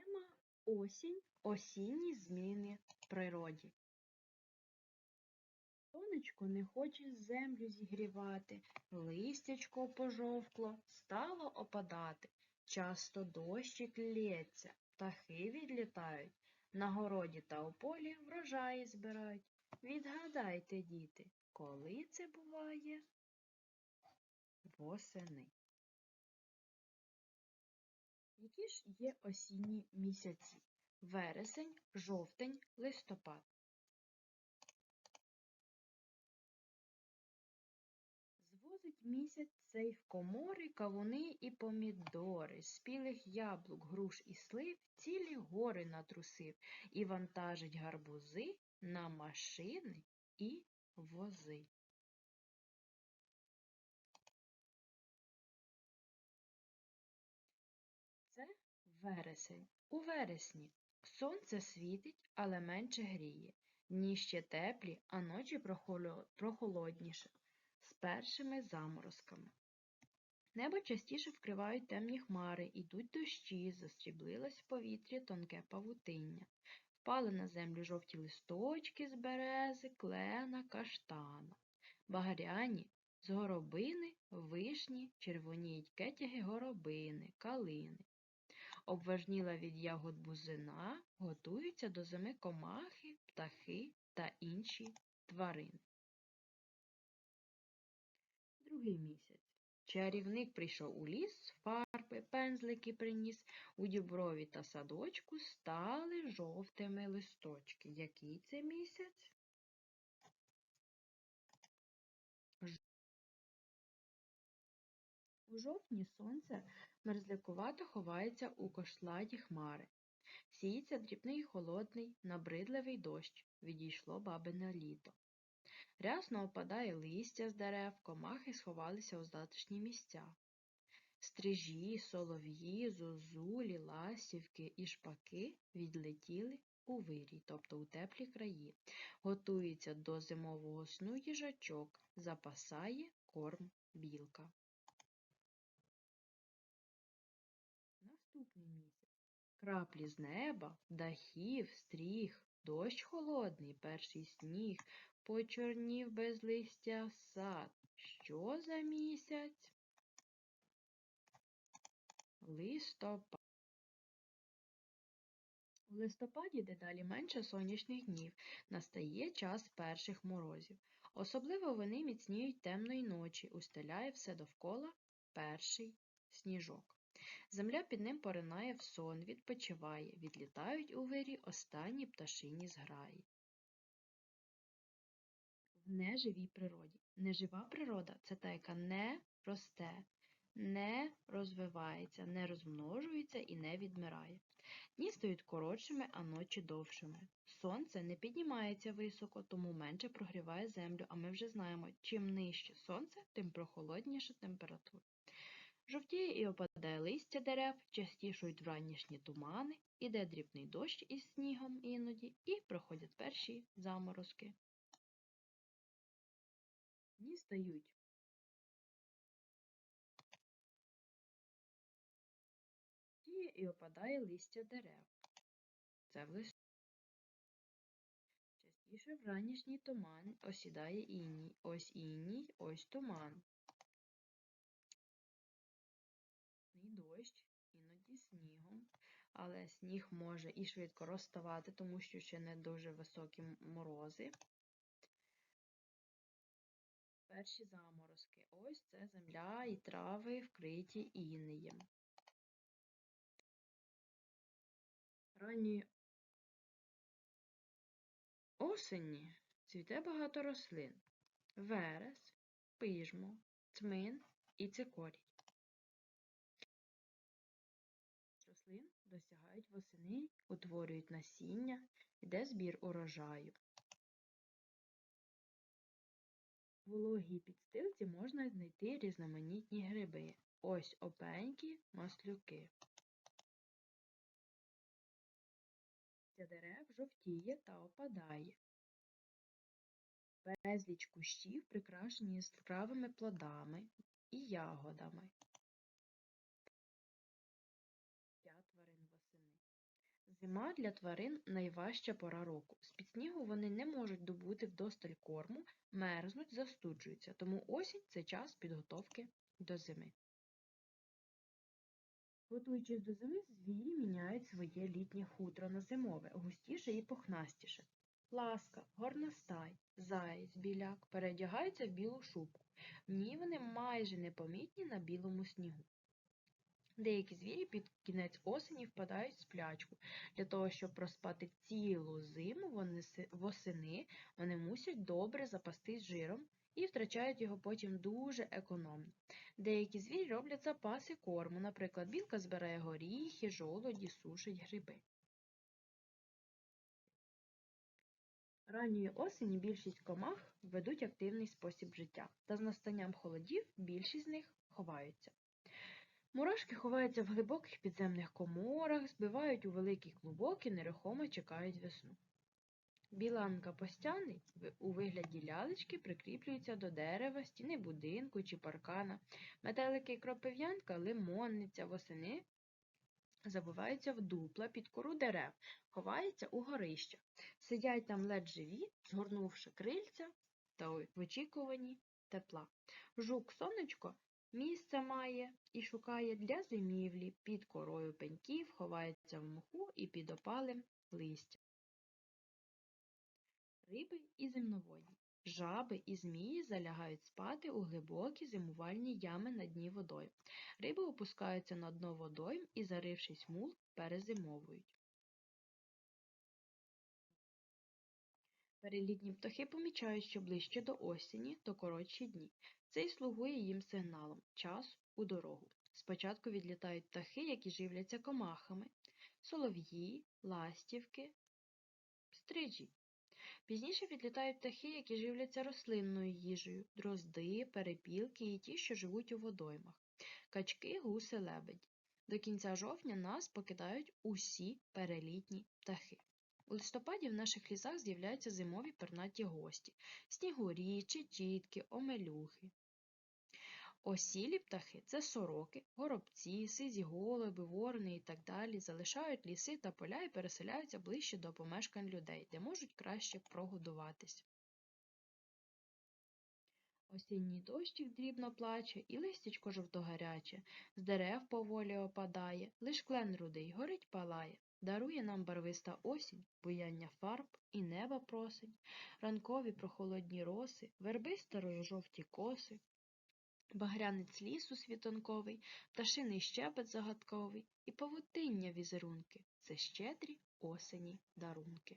Тема осінь, осінні зміни в природі. Сонечко не хоче землю зігрівати, листячко пожовкло, стало опадати. Часто дощик лється, птахи відлітають, на городі та у полі врожаї збирають. Відгадайте, діти, коли це буває? Восени. Які ж є осінні місяці? Вересень, жовтень, листопад. Звозить місяць цей в комори кавуни і помідори, спілих яблук, груш і слив цілі гори натрусив і вантажить гарбузи на машини і вози. Вересень. У вересні сонце світить, але менше гріє. Дні ще теплі, а ночі прохолодніше, з першими заморозками. Небо частіше вкривають темні хмари, ідуть дощі, застріблилось в повітрі тонке павутиння. Впали на землю жовті листочки з берези, клена, каштана. Багряні з горобини, вишні, червоніють кетяги горобини, калини. Обважніла від ягод бузина, готуються до зими комахи, птахи та інші тварини. Другий місяць. Чарівник прийшов у ліс, фарби, пензлики приніс, у діброві та садочку стали жовтими листочки. Який це місяць? У жовтні сонце мерзлякувато ховається у кошладі хмари. Сіється дрібний холодний, набридливий дощ, відійшло бабине літо. Рясно опадає листя з дерев, комахи сховалися у затишні місця. Стрижі, солов'ї, зозулі, ластівки і шпаки відлетіли у вирій, тобто у теплі краї. Готується до зимового сну їжачок, запасає корм білка. Наступний місяць. Краплі з неба, дахів, стріх, дощ холодний, перший сніг, почорнів без листя сад. Що за місяць? Листопад. У листопаді дедалі менше сонячних днів, настає час перших морозів. Особливо вони міцніють темної ночі, устеляє все довкола перший сніжок. Земля під ним поринає в сон, відпочиває, відлітають у вирі останні пташині зграї. В неживій природі. Нежива природа це та, яка не росте, не розвивається, не розмножується і не відмирає. Дні стають коротшими, а ночі довшими. Сонце не піднімається високо, тому менше прогріває землю, а ми вже знаємо, чим нижче сонце, тим прохолодніша температура. Жовтіє і опадає листя дерев, частішують вранішні тумани, іде дрібний дощ із снігом іноді, і проходять перші заморозки. Дні стають Жовтіє і опадає листя дерев. Це в листопаді. Частіше вранішній туман осідає іній. Ось іній, ось туман. дощ, іноді снігом, але сніг може і швидко розставати, тому що ще не дуже високі морози. Перші заморозки. Ось це земля і трави вкриті інеєм. Ранньої осені цвіте багато рослин. Верес, пижмо, цмин і цикорій. Восени, утворюють насіння, йде збір урожаю. В вологій підстилці можна знайти різноманітні гриби. Ось опенькі маслюки. Ця дерев жовтіє та опадає. Безліч кущів прикрашені яскравими плодами і ягодами. Зима для тварин найважча пора року. З-під снігу вони не можуть добути вдосталь корму, мерзнуть, застуджуються, тому осінь це час підготовки до зими. Готуючись до зими, звірі міняють своє літнє хутро на зимове, густіше і пухнастіше. Ласка, горностай, заєць, біляк передягаються в білу шубку. В ній вони майже непомітні на білому снігу. Деякі звірі під кінець осені впадають в сплячку. Для того, щоб проспати цілу зиму, вони восени вони мусять добре запастись жиром і втрачають його потім дуже економно. Деякі звірі роблять запаси корму, наприклад, білка збирає горіхи, жолоді, сушить гриби. Ранньої осені більшість комах ведуть активний спосіб життя, та з настанням холодів більшість з них ховаються. Мурашки ховаються в глибоких підземних коморах, збивають у великий клубок і нерухомо чекають весну. Біланка постяний у вигляді лялечки прикріплюється до дерева, стіни будинку чи паркана. Метелики кропив'янка, лимонниця, восени забиваються в дупла під кору дерев, ховаються у горищах. Сидять там ледь живі, згорнувши крильця та в очікуванні тепла. Жук сонечко місце має і шукає для зимівлі, під корою пеньків, ховається в моху і під опалим листя. Риби і земноводні. Жаби і змії залягають спати у глибокі зимувальні ями на дні водойм. Риби опускаються на дно водойм і, зарившись мул, перезимовують. Перелітні птахи помічають, що ближче до осені, то коротші дні. Це й слугує їм сигналом – час у дорогу. Спочатку відлітають птахи, які живляться комахами – солов'ї, ластівки, стрижі. Пізніше відлітають птахи, які живляться рослинною їжею – дрозди, перепілки і ті, що живуть у водоймах, качки, гуси, лебеді. До кінця жовтня нас покидають усі перелітні птахи. У листопаді в наших лісах з'являються зимові пернаті гості – снігурі, чечітки, омелюхи. Осілі птахи – це сороки, горобці, сизі голуби, ворони і так далі, залишають ліси та поля і переселяються ближче до помешкань людей, де можуть краще прогодуватися. Осінній дощик дрібно плаче, і листячко жовтогаряче, з дерев поволі опадає, лиш клен рудий горить палає. Дарує нам барвиста осінь, буяння фарб і неба просить, ранкові прохолодні роси, верби старої жовті коси, багрянець лісу світанковий, пташиний щебет загадковий і павутиння візерунки – це щедрі осені дарунки.